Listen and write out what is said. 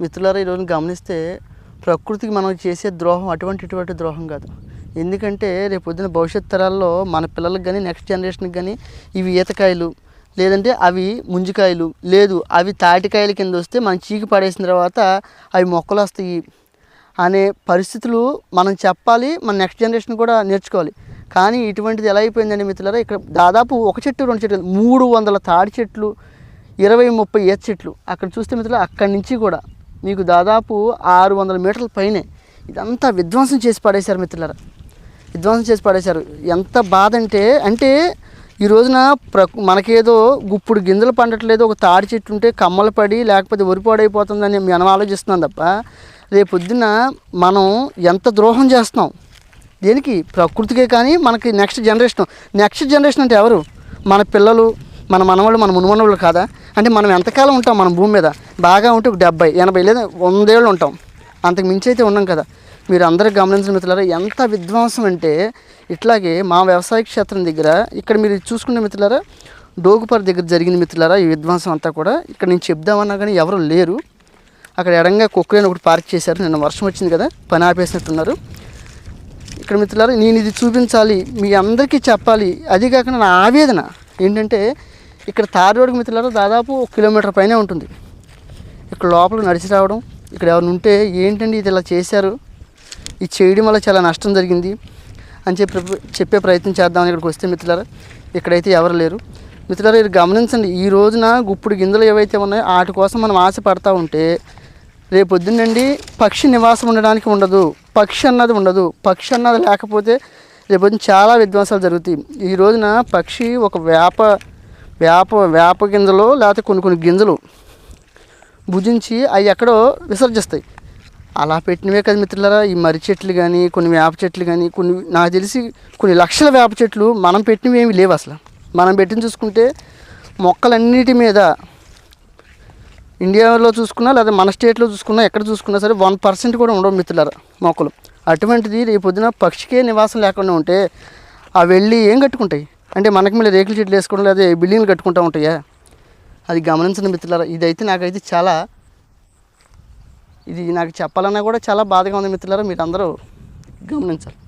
మిత్రులారా ఈరోజు గమనిస్తే ప్రకృతికి మనం చేసే ద్రోహం అటువంటి ఇటువంటి ద్రోహం కాదు. ఎందుకంటే రేపు పొద్దున భవిష్యత్ తరాల్లో మన పిల్లలకు కానీ నెక్స్ట్ జనరేషన్కి కానీ ఇవి ఈతకాయలు లేదంటే అవి ముంజికాయలు లేదు అవి తాటికాయల కింద వస్తే మనం చీకి పడేసిన తర్వాత అవి మొక్కలు వస్తాయి అనే పరిస్థితులు మనం చెప్పాలి మన నెక్స్ట్ జనరేషన్ కూడా నేర్చుకోవాలి. కానీ ఇటువంటిది ఎలా అయిపోయిందండి మిత్రులారా ఇక్కడ దాదాపు ఒక చెట్టు రెండు చెట్లు మూడు వందల తాడి చెట్లు ఇరవై ముప్పై ఈత చెట్లు అక్కడ చూస్తే మిత్రులు అక్కడి నుంచి కూడా మీకు దాదాపు ఆరు వందల మీటర్ల పైనే. ఇదంతా విధ్వంసం చేసి పడేశారు మిత్రులారా. విధ్వంసం చేసి పడేశారు. ఎంత బాధ అంటే అంటే ఈ రోజున ప్ర మనకేదో గుప్పుడు గింజలు పండట్లేదు ఒక తాడి చెట్టు ఉంటే కమ్మలు పడి లేకపోతే ఒరిపాడైపోతుందని మనం ఆలోచిస్తున్నాం తప్ప రేపు మనం ఎంత ద్రోహం చేస్తున్నాం? దేనికి? ప్రకృతికే కానీ మనకి నెక్స్ట్ జనరేషన్ నెక్స్ట్ జనరేషన్ అంటే ఎవరు? మన పిల్లలు మన మనవాళ్ళు మన మునుమనవాళ్ళు కాదా? అంటే మనం ఎంతకాలం ఉంటాం మన భూమి మీద? బాగా ఉంటే ఒక డెబ్బై ఎనభై లేదా వందేళ్ళు ఉంటాం. అంతకు మించి అయితే ఉన్నాం కదా. మీరు అందరూ గమనించిన మిత్రులారా ఎంత విధ్వంసం అంటే ఇట్లాగే మా వ్యవసాయ క్షేత్రం దగ్గర ఇక్కడ మీరు చూసుకునే మిత్రులారా డోగుపర దగ్గర జరిగిన మిత్రులారా ఈ విధ్వంసం అంతా కూడా ఇక్కడ నేను చెప్దామన్నా కానీ ఎవరు లేరు. అక్కడ ఎడంగా కుక్కలేని ఒకటి పార్క్ చేశారు. నిన్న వర్షం వచ్చింది కదా పని ఆపేసినట్టున్నారు. ఇక్కడ మిత్రులారా నేను ఇది చూపించాలి మీ అందరికీ చెప్పాలి. అది కాకుండా నా ఆవేదన ఏంటంటే ఇక్కడ తారు రోడ్డు మిత్రులారా దాదాపు ఒక కిలోమీటర్ పైనే ఉంటుంది. ఇక్కడ లోపల నడిచి రావడం ఇక్కడ ఎవరు ఉంటే ఏంటండి ఇది ఇలా చేశారు? ఇది చేయడం వల్ల చాలా నష్టం జరిగింది అని చెప్పి చెప్పే ప్రయత్నం చేద్దామని ఇక్కడికి వస్తే మిత్రులారా ఇక్కడైతే ఎవరు లేరు. మిత్రులారా ఇది గమనించండి ఈ రోజున గుప్పుడు గింజలు ఏవైతే ఉన్నాయో వాటి కోసం మనం ఆశ పడతా ఉంటే రేపు పొద్దున్నండి పక్షి నివాసం ఉండడానికి ఉండదు పక్షి అన్నది ఉండదు పక్షి అన్నది లేకపోతే రేపు చాలా విధ్వంసాలు జరుగుతాయి. ఈ రోజున పక్షి ఒక వేప వేప వేప గింజలు లేకపోతే కొన్ని కొన్ని గింజలు భుజించి అవి ఎక్కడో విసర్జిస్తాయి. అలా పెట్టినవే కదా మిత్రులారా ఈ మర్రి చెట్లు కానీ కొన్ని వేప చెట్లు కానీ కొన్ని నాకు తెలిసి కొన్ని లక్షల వేప చెట్లు మనం పెట్టినవి ఏమి లేవు అసలు. మనం పెట్టిన చూసుకుంటే మొక్కలన్నిటి మీద ఇండియాలో చూసుకున్నా లేదా మన స్టేట్లో చూసుకున్నా ఎక్కడ చూసుకున్నా సరే వన్ పర్సెంట్ కూడా ఉండవు మిత్రులారా మొక్కలు. అటువంటిది రేపు పొద్దున పక్షికే నివాసం లేకుండా ఉంటే ఆ వెళ్ళి ఏం కట్టుకుంటాయి? అంటే మనకి మళ్ళీ రేకుల చెట్లు వేసుకోవడం లేదా బిల్డింగ్లు కట్టుకుంటూ ఉంటాయా? అది గమనించిన మిత్రులారా. ఇదైతే నాకైతే చాలా ఇది నాకు చెప్పాలన్నా కూడా చాలా బాధగా ఉంది మిత్రులారా. మీరు అందరూ గమనించాలి.